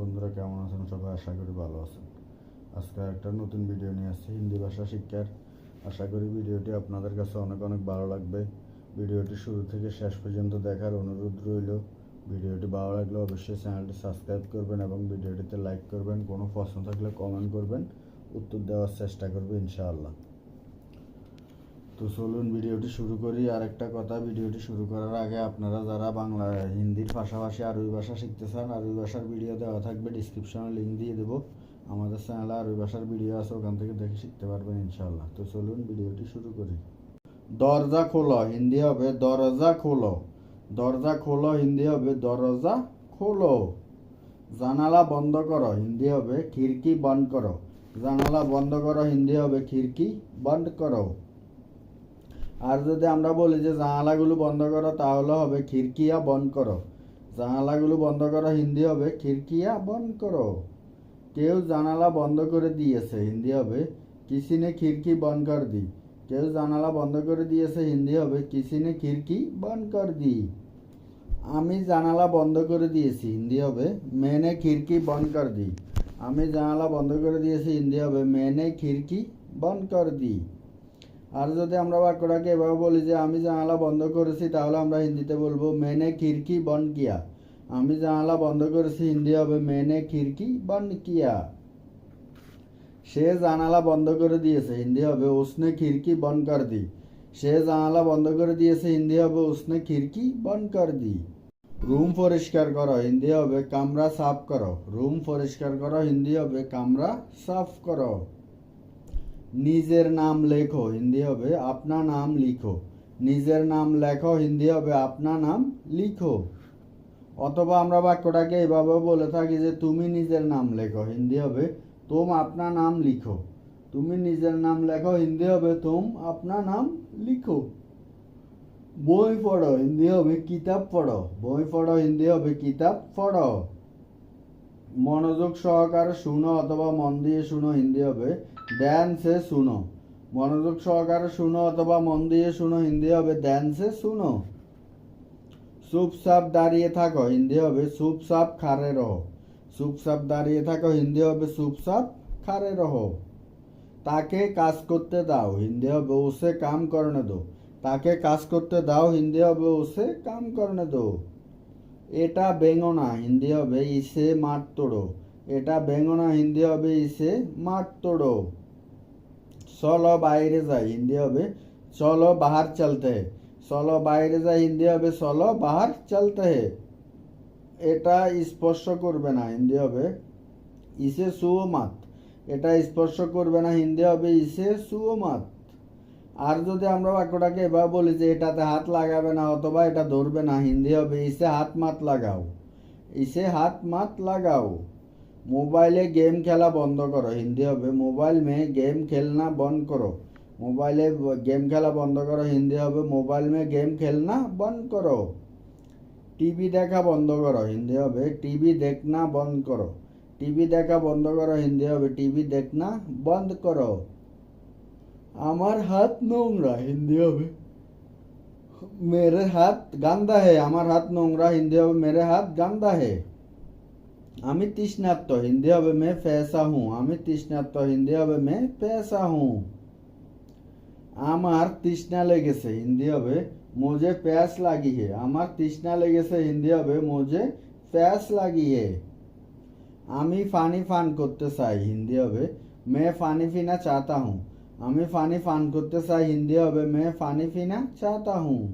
বন্ধুরা কেমন আছেন? সবাই আশা করি ভালো আছেন। আজকে একটা নতুন ভিডিও নিয়ে আসছি, হিন্দি ভাষা শিক্ষার। আশা করি ভিডিওটি আপনাদের কাছে অনেক অনেক ভালো লাগবে। ভিডিওটি শুরু থেকে শেষ পর্যন্ত দেখার অনুরোধ রইল। ভিডিওটি ভালো লাগলে অবশ্যই চ্যানেলটি সাবস্ক্রাইব করবেন এবং ভিডিওটিতে লাইক করবেন। কোনো প্রশ্ন থাকলে কমেন্ট করবেন। উত্তর দেওয়ার চেষ্টা করবে ইনশাআল্লাহ। তো চলুন ভিডিওটি শুরু করি। আর একটা কথা, ভিডিওটি শুরু করার আগে আপনারা যারা বাংলা, হিন্দির পাশাপাশি আরবি ভাষা শিখতে চান, আরবি ভাষার ভিডিও দেওয়া থাকবে ডিসক্রিপশনে লিঙ্ক দিয়ে দেবো। আমাদের চ্যানেলে আরবি ভাষার ভিডিও আছে, ওখান থেকে দেখে শিখতে পারবেন ইনশাআল্লাহ। তো চলুন ভিডিওটি শুরু করি। দরজা খোলো, হিন্দি হবে দরজা খোলো। দরজা খোলো, হিন্দি হবে দরজা খোলো। জানালা বন্ধ করো, হিন্দি হবে খিড়কি বন্ধ করো। জানালা বন্ধ করো, হিন্দি হবে খিড়কি বন্ধ করো। আর যদি আমরা বলি যে জানালাগুলো বন্ধ করো, তাহলে হবে খিড়কিয়া বন্ধ করো। জানালাগুলো বন্ধ করো, হিন্দি হবে খিড়কিয়া বন্ধ করো। কেউ জানালা বন্ধ করে দিয়েছে, হিন্দি হবে কিসি নে খিড়কি বন্ধ কর দি। কেউ জানালা বন্ধ করে দিয়েছে, হিন্দি হবে কিসি নে খিড়কি বন্ধ কর দি। আমি জানালা বন্ধ করে দিয়েছি, হিন্দি হবে মেনে খিড়কি বন্ধ কর দি। আমি জানালা বন্ধ করে দিয়েছি, হিন্দি হবে মেনে খিড়কি বন্ধ কর দি। আর যদি আমরা বাক্যটাকে এভাবে বলি যে, আমি জানালা বন্ধ করেছি, তাহলে আমরা হিন্দিতে বলব, মেনে খিড়কি বন কিয়া। আমি জানালা বন্ধ করেছি, হিন্দি হবে, মেনে খিড়কি বন কিয়া। সে জানালা বন্ধ করে দিয়েছে, হিন্দি হবে, উসনে খিড়কি বন্ধ কর দি। সে জানালা বন্ধ করে দিয়েছে, হিন্দি হবে, উসনে খিড়কি বন্ধ কর দি। রুম পরিষ্কার করো, হিন্দি হবে, কামরা সাফ করো। রুম পরিষ্কার করো, হিন্দি হবে, কামরা সাফ করো। নিজের নাম লেখো, হিন্দি হবে আপনা নাম লিখো। নিজের নাম লেখো, হিন্দি হবে আপনা নাম লিখো। অথবা আমরা বাক্যটাকে এভাবে বলে থাকি যে, তুমি নিজের নাম লেখো, হিন্দি হবে তুম আপনা নাম লিখো। তুমি নিজের নাম লেখো, হিন্দি হবে তুম আপনা নাম লিখো। বই পড়ো, হিন্দি হবে কিতাব পড়ো। বই পড়ো, হিন্দি হবে কিতাব পড়ো। মনোযোগ সহকারে শুনো অথবা মন দিয়ে শুনো, হিন্দি হবে ধ্যান সে শুনো। মনোযোগ সহকারে শুনো অথবা মন দিয়ে শুনো, হিন্দি হবে ধ্যান সে শুনো। চুপচাপ দাঁড়িয়ে থাকো, হিন্দি হবে চুপচাপ খারে রহো। চুপচাপ দাঁড়িয়ে থাকো, হিন্দি হবে চুপচাপ খারে রহো। তাকে কাজ করতে দাও, হিন্দি হবে ওসে কাম করনে দো। তাকে কাজ করতে দাও, হিন্দি হবে ওসে কাম করনে দো। এটা বেঙ্গনা হিন্দি হবে ইসে মাঠ তোড়ো এটা বেঙ্গনা হিন্দি হবে ইসে মাঠ তোড়ো চলো বাইরে যাই, হিন্দি হবে, চলো বাহার চলতে। হে চলো বাইরে যাই, হিন্দি হবে, চলো বাহার চলতে। হে এটা স্পর্শ করবে না, হিন্দি হবে, ইসে সুও মাত। এটা স্পর্শ করবে না, হিন্দি হবে, ইসে সুও মাত। আর যদি আমরা বাক্যটাকে এভাবে বলি যে এটাতে হাত লাগাবে না অথবা এটা ধরবে না, হিন্দি হবে, ইসে হাত মাত লাগাও। ইসে হাত মাত লাগাও। মোবাইলে গেম খেলা বন্ধ করো হিন্দি হবে মোবাইল মে গেম খেলনা বন্ধ করো মোবাইলে গেম খেলা বন্ধ করো হিন্দি হবে মোবাইল মে গেম খেলনা বন্ধ করো টিভি দেখা বন্ধ করো হিন্দি হবে টিভি দেখনা বন্ধ করো টিভি দেখা বন্ধ করো হিন্দি হবে টিভি দেখনা বন্ধ করো আমার হাত নোংরা হিন্দি হবে মেরে হাত গান্দা হে আমার হাত নোংরা হিন্দি হবে মেরে হাত গান্দা হে আমি তৃষ্ণার্ত, হিন্দি হবে মে, ফেসা হুঁ। আমি তৃষ্ণার্ত, হিন্দি হবে মে, ফেসা হুঁ। আমার তৃষ্ণা লেগেছে, হিন্দি হবে মুঝে প্যাস লাগি হে আমার তৃষ্ণা লেগেছে, হিন্দি হবে মুঝে প্যাস লাগি হে আমি ফানি ফান করতে চাই, হিন্দি হবে মে, ফানি ফিনা চাহতা হুঁ। আমি ফানি ফান করতে চাই, হিন্দি হবে মে, ফানি ফিনা চাহতা হুঁ।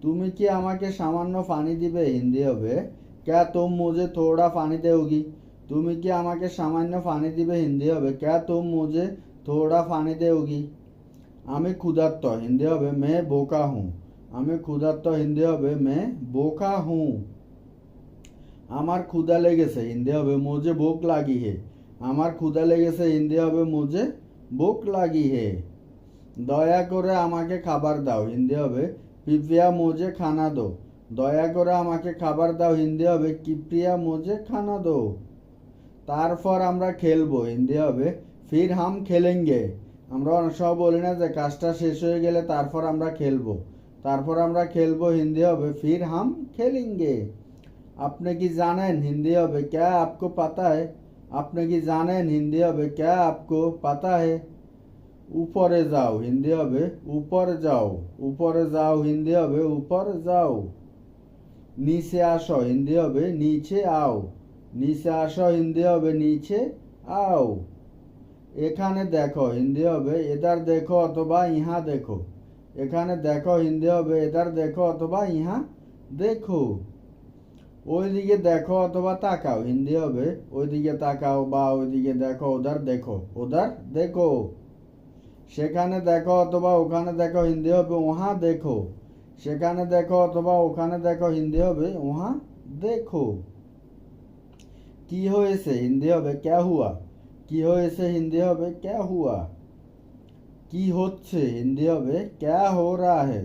তুমি কি আমাকে সামান্য পানি দিবে, হিন্দি হবে क्या तुम मुझे थोड़ा पानी दोगी তুমি কি আমাকে সামান্য পানি দিবে হিন্দি হবে क्या तुम मुझे थोड़ा पानी दोगी আমি ক্ষুধার্ত হিন্দি হবে মে বোকা হুঁ আমি ক্ষুধার্ত হিন্দি হবে মে বোকা হুঁ আমার ক্ষুধা লেগেছে হিন্দি হবে মুঝে ভোক লাগি হে আমার ক্ষুধা লেগেছে হিন্দি হবে মুঝে ভোক লাগি হে দয়া করে আমাকে খাবার দাও হিন্দি হবে পিপিয়া মুঝে খানা দো দয়া করে আমাকে খাবার দাও, হিন্দি হবে কিপ্রিয়া মোজে খানা দো। তারপর আমরা খেলব, হিন্দি হবে ফির হাম খেলেঙ্গে। আমরা অনেক সময় বলি না যে কাজটা শেষ হয়ে গেলে তারপর আমরা খেলব। তারপর আমরা খেলব, হিন্দি হবে ফির হাম খেলেঙ্গে। আপনি কি জানেন হিন্দি হবে ক্যা আপকো পাতা হে? আপনি কি জানেন হিন্দি হবে ক্যা আপকো পাতা হে? উপরে যাও, হিন্দি হবে উপর যাও। উপরে যাও, হিন্দি হবে উপর যাও। নিচে আসো, হিন্দি হবে নিচে আও। নিচে আসো, হিন্দি হবে নিচে আও। এখানে দেখো, হিন্দি হবে এদার দেখো অথবা ইহা দেখো। এখানে দেখো, হিন্দি হবে এদার দেখো অথবা ইহা দেখো। ওইদিকে দেখো অথবা তাকাও, হিন্দি হবে ওইদিকে তাকাও বা ওইদিকে দেখো ওদার দেখো ওদার দেখো। সেখানে দেখো অথবা ওখানে দেখো, হিন্দি হবে ওহা দেখো। সেখানে দেখো অথবা ওখানে দেখো হিন্দি হবে ওহা দেখো। কি হয়েছে? হিন্দি হবে ক্যা হুয়া? কি হয়েছে? হিন্দি হবে ক্যা হুয়া? কি হচ্ছে? হিন্দি হবে ক্যা হো রা হে?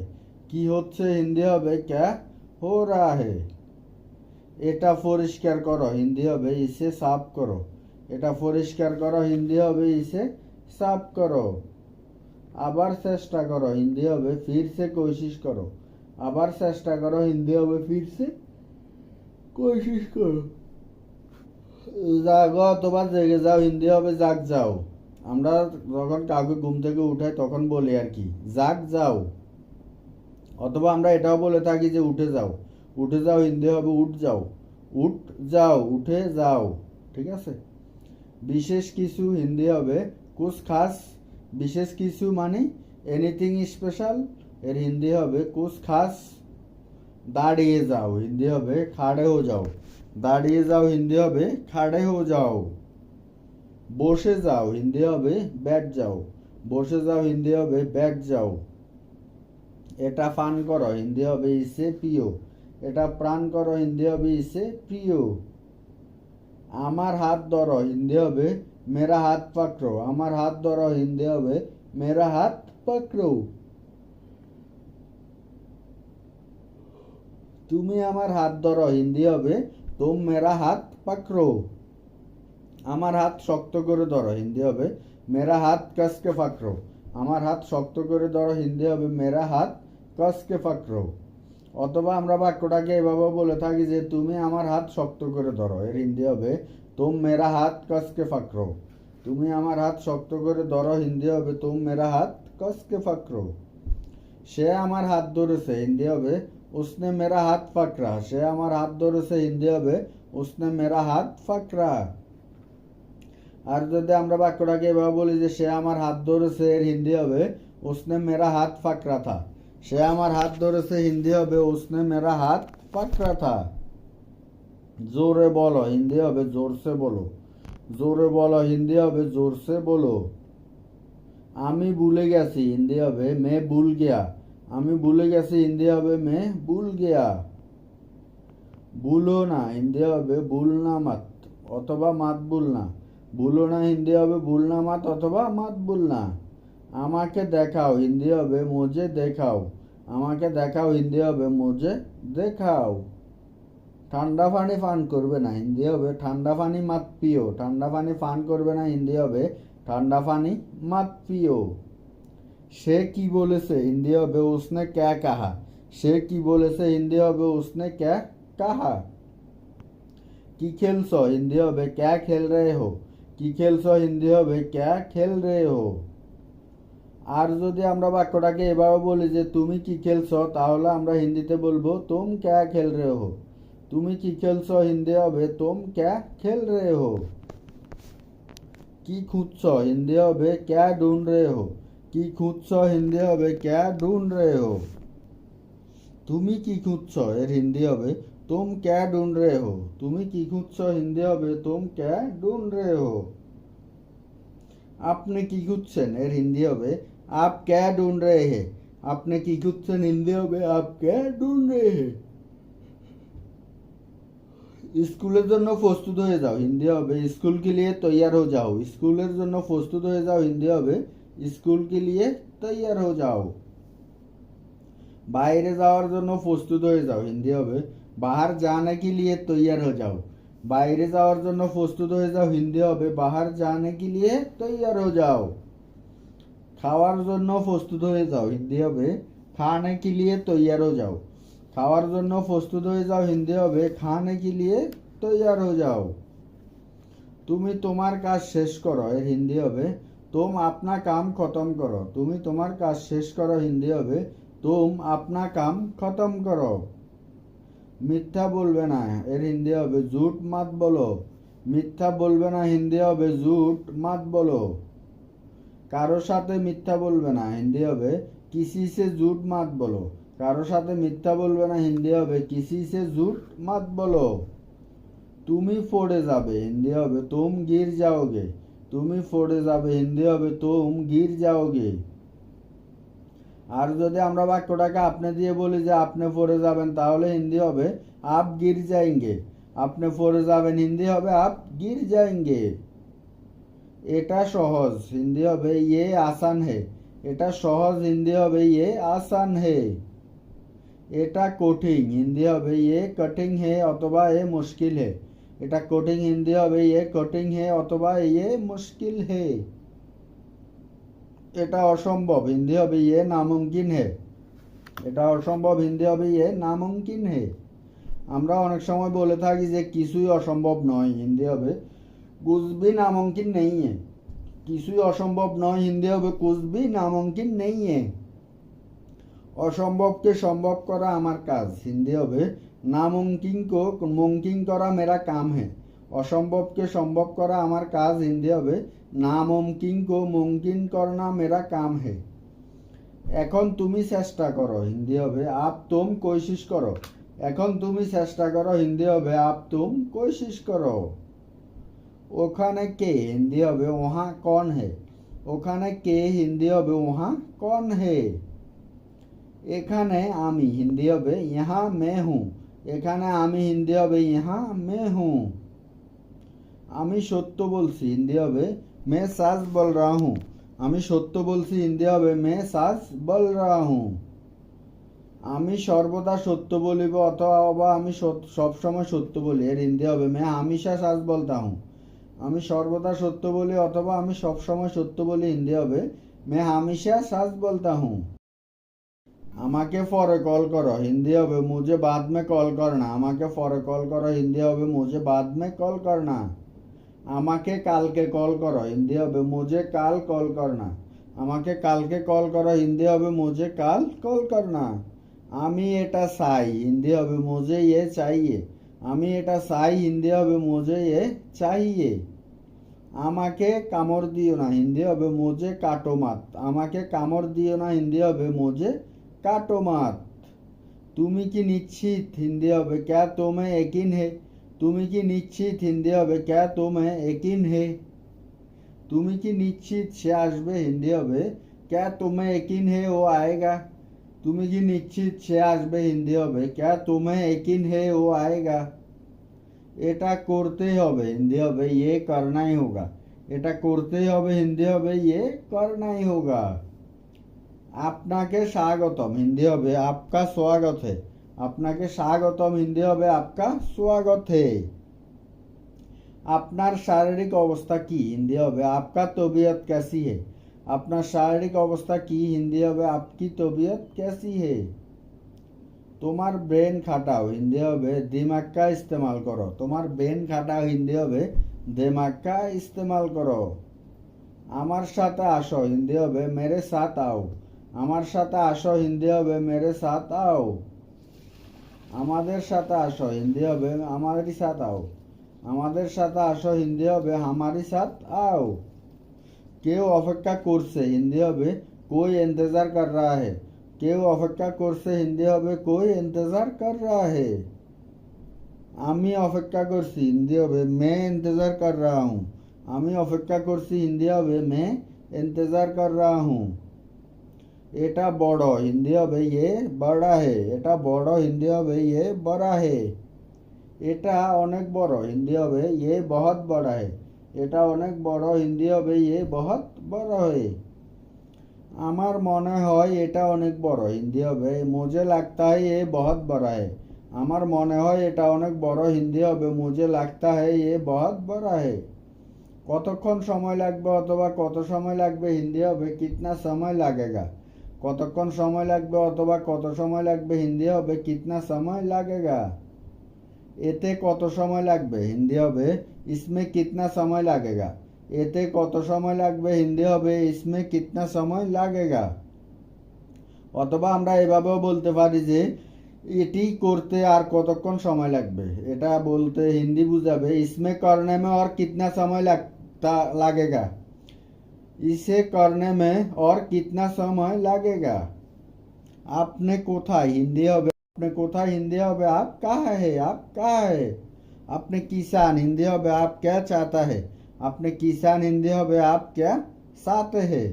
কি হচ্ছে? হিন্দি হবে ক্যা হো রা হে? এটা পরিষ্কার করো, হিন্দি হবে ইসে সাফ করো। এটা পরিষ্কার করো, হিন্দি হবে ইসে সাফ করো। আবার চেষ্টা করো, হিন্দি হবে ফিরসে কোশিশ করো। আবার চেষ্টা করো, হিন্দি হবে ফিরসে কোশিশ করো। জাগো, অথবা জেগে যাও, হিন্দি হবে, জাগ যাও। আমরা যখন কাউকে ঘুম থেকে উঠাই, তখন বলি আর কি, জাগ যাও। অথবা আমরা এটাও বলে থাকি যে, উঠে যাও। উঠে যাও, হিন্দি হবে, উঠ যাও। উঠ যাও, উঠে যাও। ঠিক আছে? বিশেষ কিছু হিন্দি হবে কুছ খাস বিশেষ কিছু মানে এনিথিং স্পেশাল এর হিন্দি হবে কুছ খাস দাঁড়িয়ে যাও, হিন্দি হবে খাড়ে হো যাও। দাঁড়িয়ে যাও, হিন্দি হবে খাড়ে হো যাও। বসে যাও, হিন্দি হবে ব্যাট যাও। বসে যাও, হিন্দি হবে ব্যাট যাও। এটা ফান করো, হিন্দি হবে ইসে প্রিয়। এটা প্রাণ করো, হিন্দি হবে ইসে প্রিয়। আমার হাত ধরো, হিন্দি হবে মেরা হাত পাকড়ো। আমার হাত ধরো, হিন্দি হবে মেরা হাত পাকড়ো। তুমি আমার হাত ধরো, হিন্দি হবে, তুম মেরা হাত পাকড়ো। আমার হাত শক্ত করে ধরো, হিন্দি হবে, মেরা হাত কসকে পাকড়ো। আমার হাত শক্ত করে ধরো, হিন্দি হবে, মেরা হাত কসকে পাকড়ো। অথবা আমরা বাক্যটাকে এভাবে বলে থাকি যে, তুমি আমার হাত শক্ত করে ধরো। এর হিন্দি হবে, তুম মেরা হাত কসকে ফাকরো তুমি আমার হাত শক্ত করে ধরো, হিন্দি হবে, তুম মেরা হাত কসকে ফাকরো সে আমার হাত ধরেছে, হিন্দি হবে উসনে মেরা হাত ফাকরা সে আমার হাত ধরেছে হিন্দি হবে উসনে মেরা হাত ফাকরা আর যদি আমরা বাক্যটাকে এভাবে বলি যে সে আমার হাত ধরেছে এর হিন্দি হবে উসনে মেরা হাত ফাকরা থা সে আমার হাত ধরেছে হিন্দি হবে উসনে মেরা হাত পাকড়া থা জোরে বলো হিন্দি হবে জোরসে বলো জোরে বলো হিন্দি হবে জোরসে বলো আমি ভুলে গেছি হিন্দি হবে মে ভুল গিয়া আমি ভুলে গেছি হিন্দি হবে মে ভুল গিয়া। ভুলো না হিন্দি হবে ভুল না মাত, অথবা মাত ভুল না। ভুলো না হিন্দি হবে ভুল না মাত, অথবা মাত ভুল না। আমাকে দেখাও হিন্দি হবে মুঝে দেখাও। আমাকে দেখাও হিন্দি হবে মুঝে দেখাও। ঠান্ডা পানি পান করবে না হিন্দি হবে ঠান্ডা পানি মাত পিও। ঠান্ডা পানি পান করবে না হিন্দি হবে ঠান্ডা পানি মাত পিও। সে কি বলেছে? হিন্দি হবে উসনে ক্যা কাহা? সে কি বলেছে? হিন্দি হবে উসনে ক্যা কাহা? কি খেলছো? হিন্দি হবে ক্যা খেল রে হো? কি খেলছো? হিন্দি হবে ক্যা খেল রে হো? আর যদি আমরা বাক্যটাকে এভাবে বলি যে, তুমি কি খেলছো? তাহলে আমরা হিন্দিতে বলব, তুম ক্যা খেল রে হো? তুমি কি খেলছো? হিন্দি হবে তুম ক্যা খেল রে হো? কি খুঁজছো? হিন্দি হবে ক্যা ঢুন রে হো? কি খুঁজছো হিন্দি হবে ক্যা ঢুন রে হো তুমি কি খুঁজছো এর হিন্দি হবে তুম ক্যা ঢুন রে হো তুমি কি খুঁজছো হিন্দি হবে তুম ক্যা ঢুন রে হো আপনি কি খুঁজছেন এর হিন্দি হবে আপ ক্যা ঢুন রে হে আপনি কি খুঁজছেন হিন্দি হবে আপ ক্যা ঢুন রে হে স্কুলের জন্য প্রস্তুত হয়ে যাও হিন্দি হবে স্কুল কে লিয়ে তৈয়ার হয়ে যাও স্কুলের জন্য প্রস্তুত হয়ে যাও হিন্দি হবে স্কুল কে লিয়ে তৈয়ার হয়ে যাও। বাইরে যাওয়ার জন্য প্রস্তুত হয়ে যাও, হিন্দি হবে। বাহার যা কে লিয়ে তৈয়ার হয়ে যাও। বাইরে যাওয়ার জন্য প্রস্তুত হয়ে যাও, হিন্দি হবে। বাহার জানে কে লিয়ে তৈয়ার হয়ে যাও। খাওয়ার জন্য প্রস্তুত হয়ে যাও, হিন্দি হবে। খানে কে লিয়ে তৈয়ার হয়ে যাও। খাওয়ার জন্য প্রস্তুত হয়ে যাও, হিন্দি হবে। খানে কি লিয়ে তৈয়ার হয়ে যাও। তুমি তোমার কাজ শেষ করো, এর হিন্দি হবে। তুম আপনা কাম খতম করো। তুমি তোমার কাজ শেষ করো, হিন্দি হবে, তুম আপনা কাম খতম করো। মিথ্যা বলবে না, এর হিন্দি হবে জুট মাত বলো। মিথ্যা বলবে না, হিন্দি হবে জুট মাত বলো। কারও সাথে মিথ্যা বলবে না, হিন্দি হবে, কিসি সে জুট মাত বলো। কারও সাথে মিথ্যা বলবে না, হিন্দি হবে, কিসি সে জুট মাত বলো। তুমি ফোড়ে যাবে, হিন্দি হবে, তুম গির যাওগে। তুমি পড়ে যাবে, হিন্দি হবে, তুম গির যাওগে। আর যদি আমরা বাক্যটাকে আপনি দিয়ে বলি যে আপনি ফোরে যাবেন, তাহলে হিন্দি হবে, আপ গির যাইঙ্গে। আপনি ফোরে যাবেন, হিন্দি হবে, আপ গির যাইঙ্গে। এটা সহজ, হিন্দি হবে ইয়ে আসান হে। এটা সহজ, হিন্দি হবে ইয়ে আসান হে। এটা কঠিন, হিন্দি হবে ইয়ে কঠিন হে অথবা এ মুশকিল হে। এটা কঠিন হিন্দি হবে ইয়ে কঠিন হে অথবা ইয়ে মুশকিল হে এটা অসম্ভব হিন্দি হবে ইয়ে নামুমকিন হে এটা অসম্ভব হিন্দি হবে ইয়ে নামুমকিন হে আমরা অনেক সময় বলে থাকি যে কিছুই অসম্ভব নয় হিন্দি হবে कुछ भी नामुमकिन नहीं है কিছুই অসম্ভব নয় হিন্দি হবে कुछ भी नामुमकिन नहीं है অসম্ভবকে সম্ভব করা আমার কাজ হিন্দি হবে নামুমকিন কো মুমকিন করা মেরা কাম হে। অসম্ভবকে সম্ভব করা আমার কাজ হিন্দি হবে। নামুমকিন কো মুমকিন করনা মেরা কাম হে। এখন তুমি চেষ্টা করো হিন্দি হবে। আপ তুম কোশিশ করো। এখন তুমি চেষ্টা করো হিন্দি হবে। আপ তুম কোশিশ করো। ওখানে কে হিন্দি হবে? ওহা কন হে। ওখানে কে হিন্দি হবে? ওহা কন হে। এখানে আমি হিন্দি হবে। ইহা মে হুঁ এখানে আমি হিন্দি হবে, ইহা মে হুঁ। আমি সত্য বলছি, হিন্দি হবে, মে সাজ বল রা আমি সত্য বলছি, হিন্দি হবে, মে সাজ বল রা আমি সর্বদা সত্য বলিব অথবা আমি সবসময় সত্য বলি। এর হিন্দি হবে, মে হামেশা সাজ বলতা হুঁ। আমি সর্বদা সত্য বলি অথবা আমি সবসময় সত্য বলি, হিন্দি হবে, মে হামেশা সাজ বলতা হুঁ। আমাকে পরে কল করো, হিন্দি হবে, মুঝে বাদ মে কল করনা আমাকে পরে কল করো, হিন্দি হবে, মুঝে বাদ মে কল করনা আমাকে কালকে কল করো, হিন্দি হবে, মুঝে কাল কল করনা আমাকে কালকে কল করো, হিন্দি হবে, মুঝে কাল কল করনা আমি এটা চাই, হিন্দি হবে, মুঝে ইয়ে চাইয়ে। আমি এটা চাই, হিন্দি হবে, মুঝে ইয়ে চাইয়ে। আমাকে কামড় দিও না, হিন্দি হবে, মুঝে কাটো মাত। আমাকে কামড় দিও না, হিন্দি হবে, মুঝে কাটো মাত তুমি কি নিশ্চিত হিন্দি হবে? ক্যা তোমে একিন হে? তুমি কি নিশ্চিত হিন্দি হবে? ক্যা তোমে একিন হে? তুমি কি নিশ্চিত সে আসবে হিন্দি হবে? ক্যা তোমে একিন হে ও আয়েগা? তুমি কি নিশ্চিত সে আসবে হিন্দি হবে? ক্যা তোমে একিন হে ও আয়েগা? এটা করতেই হবে হিন্দি হবে ইয়ে করনাই হোগা। এটা করতেই হবে হিন্দি হবে ইয়ে করনাই হোগা। আপনাকে স্বাগতম। হিন্দি হবে আপকা স্বাগতে। আপনাকে স্বাগতম। হিন্দি হবে আপকা স্বাগতে। আপনার শারীরিক অবস্থা কি? হিন্দি হবে আপকা তবিয়ত ক্যাসি হে। আপনার শারীরিক অবস্থা কি? হিন্দি হবে আপকি তবিয়ত ক্যাসি হে। তোমার ব্রেন খাটাও। হিন্দি হবে দিমাক্কা ইস্তেমাল করো। তোমার ব্রেন খাটাও। হিন্দি হবে দিমাক্কা ইস্তেমাল করো। আমার সাথে আসো। হিন্দি হবে মেরে সাথ আও। আমার সাথে আসো, হিন্দি হবে, মেরে সাথ আও। আমাদের সাথে আসো, হিন্দি হবে, আমারই সাথ আও। আমাদের সাথে আসো, হিন্দি হবে, আমারই সাথ আও। কেউ অপেক্ষা করছে, হিন্দি হবে, কই ইন্তজার কর রা হে? কেউ অপেক্ষা করছে, হিন্দি হবে, কই ইন্তজার কর রা হে? আমি অপেক্ষা করছি, হিন্দি হবে, মে ইন্তজার কর রা হুঁ আমি অপেক্ষা করছি, হিন্দি হবে, মে ইন্তজার কর রা হুঁ এটা বড় হিন্দি হবে ইয়ে বড়া হে এটা বড় হিন্দি হবে ইয়ে বড়া হে এটা অনেক বড় হিন্দি হবে ইয়ে বহৎ বড়া হে এটা অনেক বড় হিন্দি হবে ইয়ে বহৎ বড় হে আমার মনে হয় এটা অনেক বড় হিন্দি হবে মুঝে লাগতা হে এ বহৎ বড় হে আমার মনে হয় এটা অনেক বড় হিন্দি হবে মুঝে লাগতা হে এ বহৎ বড় হে কতক্ষণ সময় লাগবে অথবা কত সময় লাগবে হিন্দি হবে কিতনা সময় লাগেগা? কতক্ষণ সময় লাগবে অথবা কত সময় লাগবে হিন্দি হবে? কিতনা সময় লাগেগা? এতে কত সময় লাগবে? হিন্দি হবে, ইসমে কিতনা সময় লাগেগা? এতে কত সময় লাগবে? হিন্দি হবে, ইসমে কিতনা সময় লাগেগা? অথবা আমরা এভাবেও বলতে পারি যে, এটি করতে আর কতক্ষণ সময় লাগবে? এটা বলতে হিন্দি বুঝাবে, ইসমে করনে আর কিতনা সময় লাগ লাগেগা? इसे करने में और कितना समय लगेगा आपने কোথায় হিন্দি হবে আপনি কোথায় হিন্দি হবে आप कहाँ है आप कहाँ है আপনি কিষান হিন্দি হবে आप क्या चाहता है আপনি কিষান হিন্দি হবে आप क्या चाहते हैं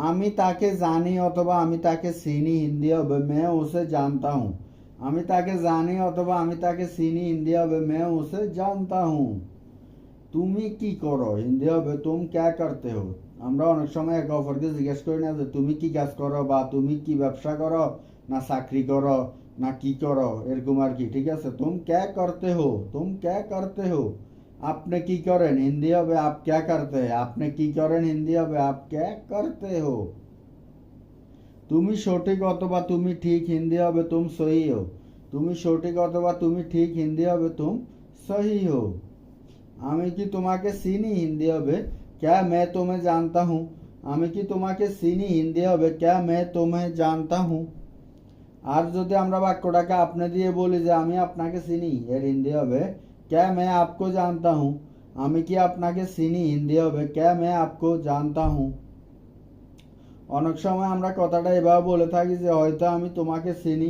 আমি তাকে জানি অথবা আমি তাকে চিনি হিন্দি হবে মে ওসে জানতা হুঁ আমি তাকে জানি অথবা আমি তাকে চিনি হিন্দি হবে মে ওসে জানতা হুঁ তুমি কি করো হিন্দি হবে তুম ক্যা করতে হো আমরা অনেক সময় একে অপরকে জিজ্ঞেস করি না যে, তুমি কি কাজ করো বা তুমি কি ব্যবসা করো? না চাকরি করো? না কি করো? এরকম আর কি, ঠিক আছে? তুম ক্যা করতে হো? তুম ক্যা করতে হো? আপনি কি করেন? হিন্দি হবে, আপ ক্যা করতে हैं আপনি কি করেন? হিন্দি হবে, আপ ক্যা করতে হো? তুমি সঠিক অথবা তুমি ঠিক, হিন্দি হবে, তুম সহি হো? তুমি সঠিক অথবা তুমি ঠিক, হিন্দি হবে, তুম সহি হো? আমি কি তোমাকে চিনি? হিন্দি হবে ক্যা মে তোমে জানতা হুঁ আমি কি তোমাকে চিনি? হিন্দি হবে। ক্যা মে তোমে জানতা হু আর যদি আমরা বাক্যটাকে আপনি দিয়ে বলি যে আমি আপনাকে চিনি, এর হিন্দি হবে। ক্যা মে আপকো জানতা হুঁ আমি কি আপনাকে চিনি? হিন্দি হবে। ক্যা মে আপকো জানতা হু অনেক সময় আমরা কথাটা এভাবে বলে থাকি যে হয়তো আমি তোমাকে চিনি,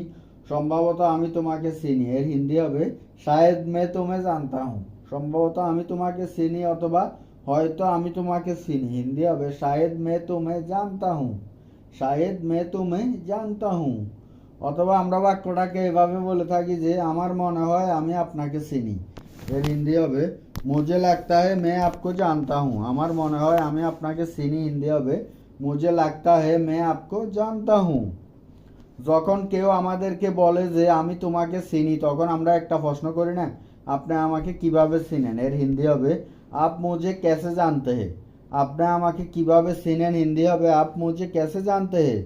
সম্ভবত আমি তোমাকে চিনি, এর হিন্দি হবে। শায়দ মে তোমে জানতা হুঁ সম্ভবত আমি তোমাকে চিনি অথবা হয়তো আমি তোমাকে চিনি হিন্দি হবে শাহেদ মে তুমে জানতা হুঁ। শাহেদ মে তুমে জানতা হুঁ। অথবা আমরা বাক্যটাকে এভাবে বলে থাকি যে, আমার মনে হয় আমি আপনাকে চিনি। এর হিন্দি হবে মুজে লাগতা হে মে আপকো জানতা হুঁ। আমার মনে হয় আমি আপনাকে চিনি, হিন্দি হবে মুজে লাগতা হে মে আপকো জানতা হুঁ। যখন কেউ আমাদেরকে বলে যে, আমি তোমাকে চিনি, তখন আমরা একটা প্রশ্ন করি না, আপনি আমাকে কীভাবে চিনেন? এর হিন্দি হবে আপ মুঝে कैसे जानते हैं আপনি আমাকে কিভাবে চিনেন হিন্দি হবে আপ মুঝে कैसे जानते हैं